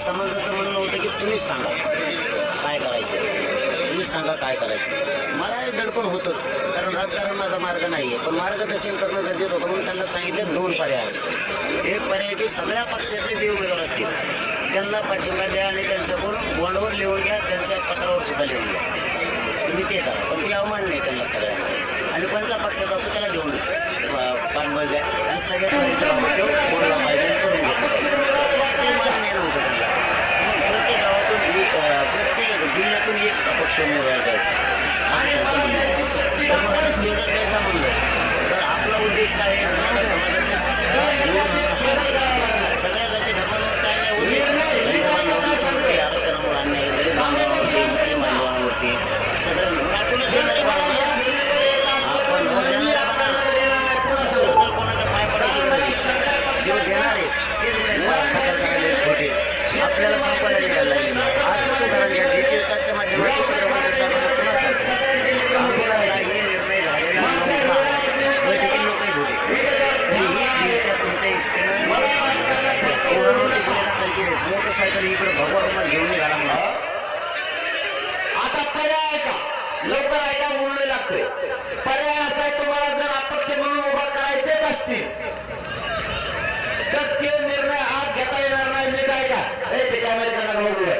समाजाचं म्हणणं होतं की तुम्हीच सांगा. काय करायचं? तुम्हीच सांगा काय करायचं? मला हे दडपण होतंच कारण राजकारण माझा मार्ग नाही आहे पण मार्गदर्शन करणं गरजेचं होतं म्हणून त्यांना सांगितलं दोन पर्याय आहेत. एक पर्याय की सगळ्या पक्षातले जे उमेदवार असतील त्यांना पाठिंबा द्या आणि त्यांच्याकडून बोर्डवर लिहून घ्या त्यांच्या पत्रावर सुद्धा लिहून घ्या. तुम्ही ते करा पण ते अवमान नाही त्यांना सगळ्यांना. आणि कोणत्या पक्षाचा असो त्याला घेऊन पाठबळ द्या. आणि सगळ्या बोलला पाहिजे करून घ्या. मोटरसायकल इकडे भगवा घेऊन निघाला मला आता पर्याय ऐका लवकर ऐका बोलले लागतंय. पर्याय असा आहे तुम्हाला जर अपक्ष म्हणून उभा करायचेच असतील तर ते निर्णय आज घेता येणार नाही. मी काय का? हे ते कॅमेरे करणार बघूया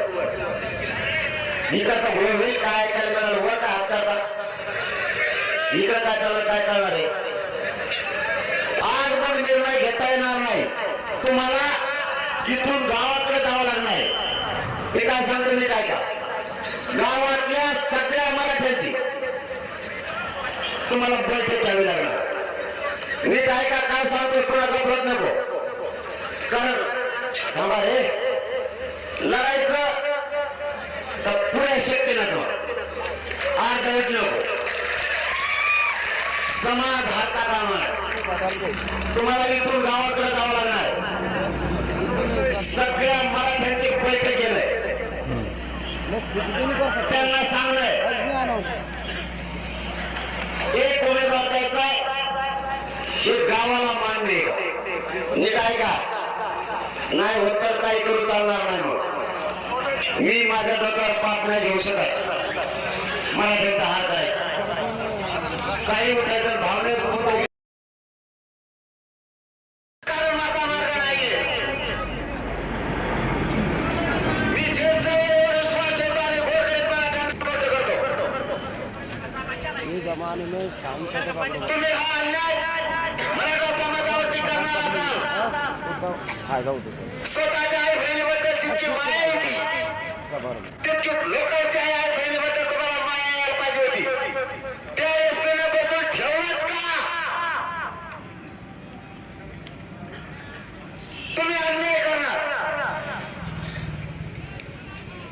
इकडचा भूल होईल काय ऐकायला मिळालं वर काय हात करता? इकडं काय चाललं काय करणार आहे आज मग निर्णय घेता येणार नाही. तुम्हाला इथून गावाकडे जावं लागणार आहे. हे काय सांगतो मी काय का गावातल्या सगळ्या मराठ्यांची तुम्हाला बैठक घ्यावी लागणार. मी काय का काय सांगतोय कोणाचा फरक नको कारण थांबा रे. लढायचं तर पुऱ्या शक्तीनं अर्धवट नको. समाज हाता कामार तुम्हाला इथून गावाकडे जावं लागणार. सगळ्या मराठ्यांची बैठक केलंय. त्यांना सांगलंय. एक उमेदवार द्यायचा हे गावाला मान्य नीट ऐका. का नाही होत तर काही करू चालणार नाही मग मी माझ्या डोक्यावर पाप नाही घेऊ शकत. मराठ्यांचा हात हार करायचा काही उठायचं भावनेत मुद्दे कारण माझा मार्ग नाहीये मी जे जवळ तुम्ही हा अन्याय मराठा समाजावरती करणार असाल स्वतःच्या आई बहिणीबद्दल जितकी माया येते तितकी लोकांच्या आई बहिणीबद्दल तुम्हाला माया यायला पाहिजे होती त्या एसपीने बसून ठेवलंच का तुम्ही अन्याय करणार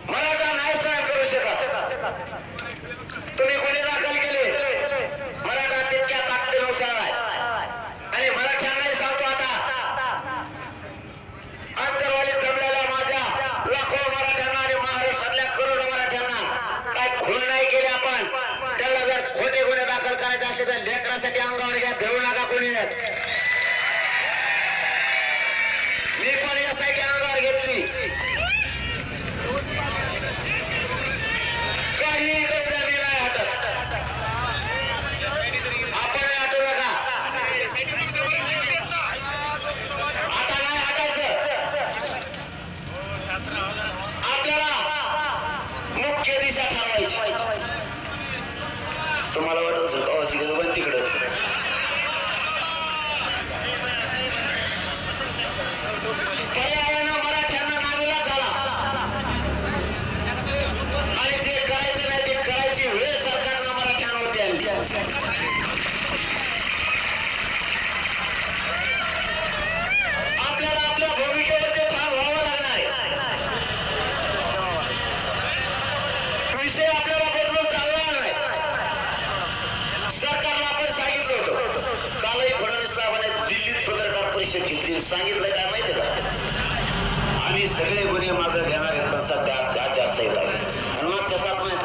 मराठा नाही सहन करू शकत तुम्ही गुन्हे दाखल केले मराठा तितक्या ताकदीनुसार आहे आणि मराठ्यांनाही सांगतो आता अंतरवाली जमलेल्या माझ्या लाखो मराठ्यांना आणि महाराष्ट्रातल्या करोडो मराठ्यांना काय खून नाही केले आपण त्याला जर खोटे गुन्हे दाखल करायचे असले तर लेकरासाठी अंगावर घ्या भेऊ नका कोणी मी पण यासाठी अंगावर घेतली काही करू द्या मी नाही हटत आपण हटू नका आता नाही हटायचं आपल्याला मुख्य दिशा ठरवायची तुम्हाला वाटत माहिती का? आम्ही सगळे गुन्हे मागं घेणार आहेत पण सध्या आचारसंहिता आहे आणि मागच्या सात महिन्यात